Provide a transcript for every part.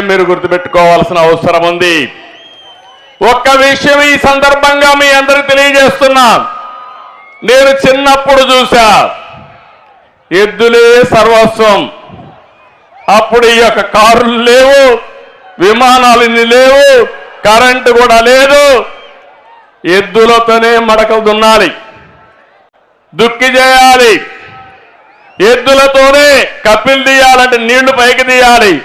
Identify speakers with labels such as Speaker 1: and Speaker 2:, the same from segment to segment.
Speaker 1: మీరు గుర్తుపెట్టుకోవాల్సిన అవసరం ఉంది. ఒక్క విషయం ఈ సందర్భంగా మీ అందరికి తెలియజేస్తున్నా. నేను చిన్నప్పుడు చూసా ఎద్దులే సర్వస్వం. అప్పుడు ఈ యొక్క కారులు లేవు విమానాలు లేవు కరెంటు కూడా లేదు. ఎద్దులతోనే మడక దున్నాలి. దుక్కి చేయాలి. ఎద్దులతోనే కప్పిలు తీయాలంటే నీళ్ళు పైకి తీయాలి.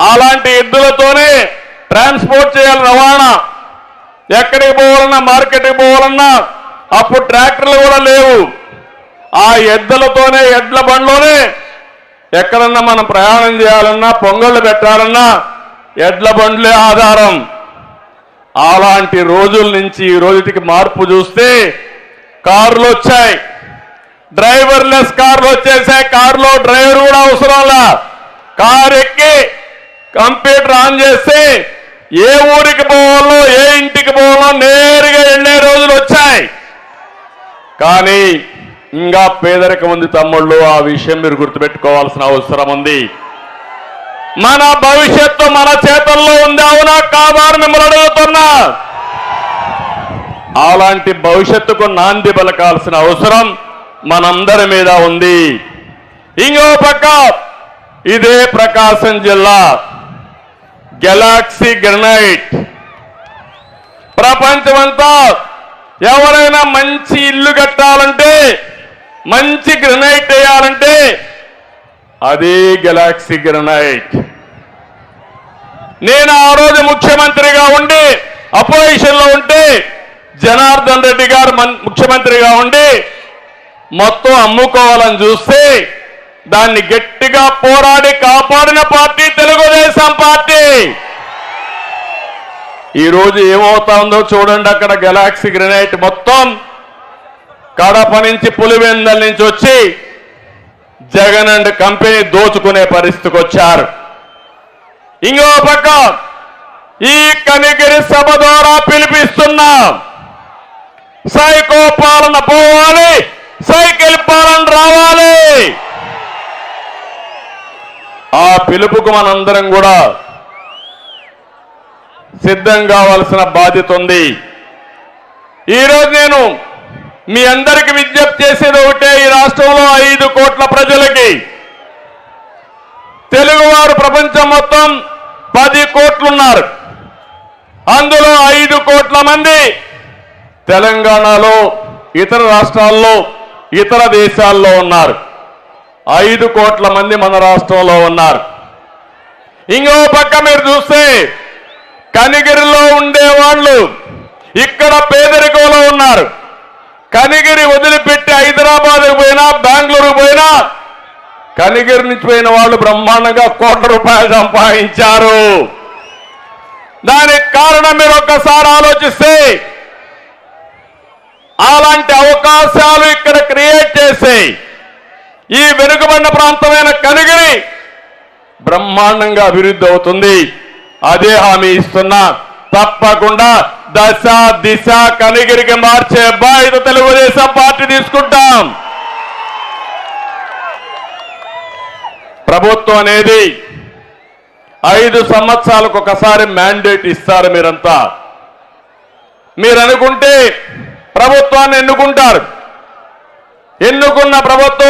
Speaker 1: అలాంటి ఎద్దులతోనే ట్రాన్స్పోర్ట్ చేయాలి రవాణా. ఎక్కడికి పోవాలన్నా మార్కెట్కి పోవాలన్నా అప్పుడు ట్రాక్టర్లు కూడా లేవు. ఆ ఎద్దులతోనే ఎడ్ల బండ్లోనే ఎక్కడన్నా మనం ప్రయాణం చేయాలన్నా పొంగళ్ళు పెట్టాలన్నా ఎడ్ల బండ్లే ఆధారం. అలాంటి రోజుల నుంచి ఈ రోజుకి మార్పు చూస్తే కార్లు వచ్చాయి. డ్రైవర్లెస్ కార్లు వచ్చేసాయి. కారులో డ్రైవర్ కూడా అవసరంలా? కారు ఎక్కి కంప్యూటర్ ఆన్ చేస్తే ఏ ఊరికి పోవాలో ఏ ఇంటికి పోవాలో నేరుగా వెళ్ళే రోజులు వచ్చాయి. కానీ ఇంకా పేదరికం ఉంది తమ్ముళ్ళు ఆ విషయం మీరు గుర్తుపెట్టుకోవాల్సిన అవసరం ఉంది. మన భవిష్యత్తు మన చేతుల్లో ఉంది అవునా కాబారు మిమ్మల్ని అడుగుతున్నా. అలాంటి భవిష్యత్తుకు నాంది పలకాల్సిన అవసరం మనందరి మీద ఉంది. ఇంకో పక్క ఇదే ప్రకాశం జిల్లా. గెలాక్సీ గ్రనైట్ ప్రపంచమంతా ఎవరైనా మంచి ఇల్లు కట్టాలంటే మంచి గ్రనైట్ వేయాలంటే అదే గెలాక్సీ గ్రనైట్ నేను ఆ రోజు ముఖ్యమంత్రిగా ఉండి అపోజిషన్లో ఉంటే జనార్దన్ రెడ్డి గారు ముఖ్యమంత్రిగా ఉండి మొత్తం అమ్ముకోవాలని చూస్తే దాన్ని గట్టిగా పోరాడి కాపాడిన పార్టీ తెలుగుదేశం పార్టీ ఈరోజు ఏమవుతుందో చూడండి అక్కడ గెలాక్సీ గ్రెనైట్ మొత్తం కడప నుంచి పులివెందల నుంచి వచ్చి జగన్ అండ్ కంపెనీ దోచుకునే పరిస్థితికి వచ్చారు. ఇంకో పక్క ఈ కనిగిరి సభ ద్వారా పిలిపిస్తున్నాం సైకో పాలన పోవాలి సైకిల్ పాలన రావాలి. ఆ పిలుపుకు మనందరం కూడా సిద్ధం కావాల్సిన బాధ్యత ఉంది. ఈరోజు నేను మీ అందరికి విజ్ఞప్తి చేసేది ఒకటే ఈ రాష్ట్రంలో ఐదు కోట్ల ప్రజలకి తెలుగువారు ప్రపంచం మొత్తం పది కోట్లున్నారు. అందులో ఐదు కోట్ల మంది తెలంగాణలో ఇతర రాష్ట్రాల్లో ఇతర దేశాల్లో ఉన్నారు. ఐదు కోట్ల మంది మన రాష్ట్రంలో ఉన్నారు. ఇంకో పక్క మీరు చూస్తే కనిగిరిలో ఉండే వాళ్ళు ఇక్కడ పేదరికంలో ఉన్నారు. కనిగిరి వదిలిపెట్టి హైదరాబాద్ పోయినా బెంగళూరు పోయినా కనిగిరి నుంచి పోయిన వాళ్ళు బ్రహ్మాండంగా కోట్ల రూపాయలు సంపాదించారు. దానికి కారణం మీరు ఒక్కసారి ఆలోచిస్తే అలాంటి అవకాశాలు ఇక్కడ క్రియేట్ చేసి ఈ వెనుకబడిన ప్రాంతమైన కనిగిరి బ్రహ్మాండంగా అభివృద్ధి అవుతుంది. అదే హామీ ఇస్తున్నా. తప్పకుండా దశ దిశ కనిగిరికి మార్చే బాధ్యత తెలుగుదేశం పార్టీ తీసుకుంటాం. ప్రభుత్వం అనేది ఐదు సంవత్సరాలకు ఒకసారి మ్యాండేట్ ఇస్తారు మీరంతా. మీరు అనుకుంటే ప్రభుత్వాన్ని ఎన్నుకుంటారు. ఎన్నుకున్న ప్రభుత్వం